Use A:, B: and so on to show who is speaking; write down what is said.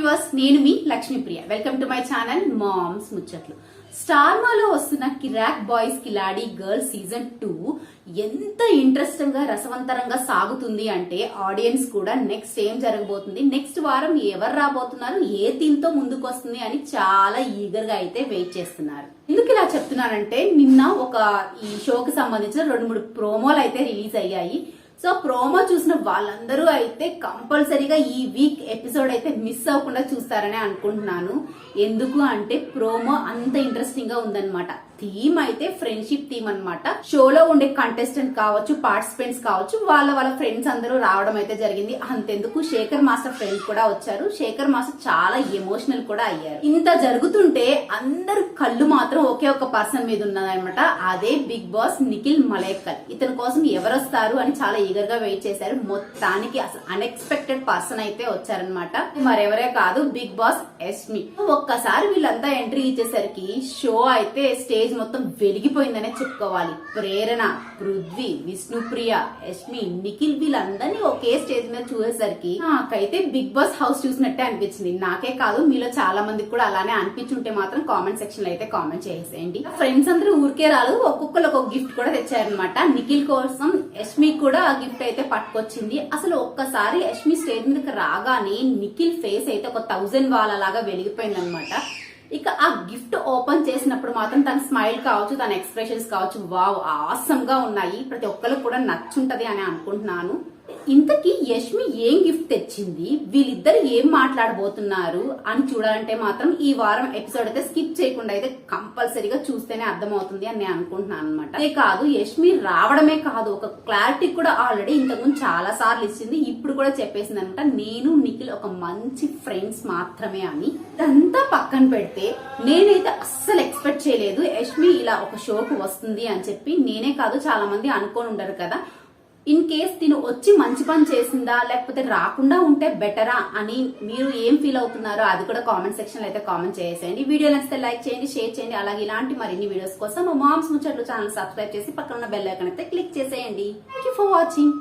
A: Viewers నేను మీ Lakshmipriya. Welcome to my channel moms ముచ్చట్లు star మాలో వస్తున్న కిరాక్ బాయ్స్ కిలాడి గర్ల్స్ సీజన్ టూ ఎంత ఇంట్రెస్టింగ్గా రసవంతరంగా సాగుతుంది అంటే ఆడియన్స్ కూడా నెక్స్ట్ ఏం జరగబోతుంది? నెక్స్ట్ వారం ఎవరు రాబోతున్నారు? ఏ థీమ్తో ముందుకు వస్తుంది అని చాలా ఈగర్గా అయితే వెయిట్ చేస్తున్నారు. ఎందుకు ఇలా చెప్తున్నానంటే నిన్న ఒక ఈ షోకి సంబంధించిన రెండు మూడు ప్రోమోలు అయితే రిలీజ్ అయ్యాయి. సో ప్రోమో చూసిన వాళ్ళందరూ అయితే కంపల్సరీగా ఈ వీక్ ఎపిసోడ్ అయితే మిస్ అవ్వకుండా చూస్తారని అనుకుంటున్నాను. ఎందుకు అంటే ప్రోమో అంత ఇంట్రెస్టింగ్గా ఉందన్నమాట. థీమ్ అయితే ఫ్రెండ్షిప్ థీమ్ అన్నమాట. షోలో ఉండే కంటెస్టెంట్ కావచ్చు పార్టిసిపెంట్స్ కావచ్చు వాళ్ళ వాళ్ళ ఫ్రెండ్స్ అందరూ రావడం అయితే జరిగింది. అంతెందుకు శేఖర్ మాస్టర్ ఫ్రెండ్ కూడా వచ్చారు. శేఖర్ మాస్టర్ చాలా ఎమోషనల్ కూడా అయ్యారు. ఇంత జరుగుతుంటే అందరు కళ్ళు మాత్రం ఒకే ఒక పర్సన్ మీద ఉన్నదన్నమాట. అదే బిగ్ బాస్ నిఖిల్ మలేకల్ ఇతని కోసం ఎవరు వస్తారు అని చాలా ఈగర్గా వెయిట్ చేశారు. మొత్తానికి అసలు అన్ఎక్స్పెక్టెడ్ పర్సన్ అయితే వచ్చారనమాట మరెవరే కాదు బిగ్ బాస్ ఎస్మి ఒక్కసారి వీళ్ళంతా ఎంట్రీ ఇచ్చేసరికి షో అయితే స్టేజ్ మొత్తం వెలిగిపోయిందనే చెప్పుకోవాలి. ప్రేరణ పృథ్వీ విష్ణుప్రియ యష్మి నిఖిల్ వీళ్ళందరినీ ఒకే స్టేజ్ మీద చూసేసరికి నాకైతే బిగ్ బాస్ హౌస్ చూసినట్టే అనిపించింది. నాకే కాదు మీలో చాలా మందికి కూడా అలానే అనిపించుంటే మాత్రం కామెంట్ సెక్షన్లో అయితే కామెంట్ చేసేయండి. ఫ్రెండ్స్ అందరూ ఊరికే రాదు ఒక్కొక్కరు ఒక గిఫ్ట్ కూడా తెచ్చారనమాట నిఖిల్ కోసం యష్మి కూడా ఆ గిఫ్ట్ అయితే పట్టుకొచ్చింది. అసలు ఒక్కసారి యష్మి స్టేజ్ మీదకి రాగానే నిఖిల్ ఫేస్ అయితే ఒక థౌజండ్ వాళ్ళ లాగా వెలిగిపోయింది అనమాట ఇక ఆ గిఫ్ట్ ఓపెన్ చేసినప్పుడు మాత్రం తన స్మైల్ కావచ్చు తన ఎక్స్ప్రెషన్స్ కావచ్చు వావ్ ఆసంగా ఉన్నాయి. ప్రతి ఒక్కరికి కూడా నచ్చుంటది అని అనుకుంటున్నాను. ఇంతకీ యష్మి ఏం గిఫ్ట్ తెచ్చింది? వీళ్ళిద్దరు ఏం మాట్లాడబోతున్నారు? అని చూడాలంటే మాత్రం ఈ వారం ఎపిసోడ్ అయితే స్కిప్ చేయకుండా అయితే కంపల్సరీగా చూస్తేనే అర్థమవుతుంది అని నేను అనుకుంటున్నాను అనమాట అదే కాదు యష్మి రావడమే కాదు. ఒక క్లారిటీ కూడా ఆల్రెడీ ఇంతకుముందు చాలా సార్లు ఇచ్చింది. ఇప్పుడు కూడా చెప్పేసింది అనమాట నేను నిఖిల్ ఒక మంచి ఫ్రెండ్స్ మాత్రమే అని. ఇదంతా పక్కన పెడితే నేనైతే అస్సలు ఎక్స్పెక్ట్ చేయలేదు యష్మి ఇలా ఒక షోకు వస్తుంది అని చెప్పి. నేనే కాదు చాలా మంది అనుకొని ఉండరు కదా. ఇన్ కేస్ తిను వచ్చి మంచి పని చేసిందా లేకపోతే రాకుండా ఉంటే బెటరా అని మీరు ఏం ఫీల్ అవుతున్నారో అది కూడా కామెంట్ సెక్షన్ అయితే కామెంట్ చేసేయండి. వీడియో నచ్చితే లైక్ చేయండి షేర్ చేయండి. అలాగే ఇలాంటి మరిన్ని వీడియోస్ కోసం మా మామ్స్ ముచ్చట్లు ఛానల్ సబ్స్క్రైబ్ చేసి పక్కన ఉన్న బెల్ ఐకన్ అయితే క్లిక్ చేసేయండి. Thank you for watching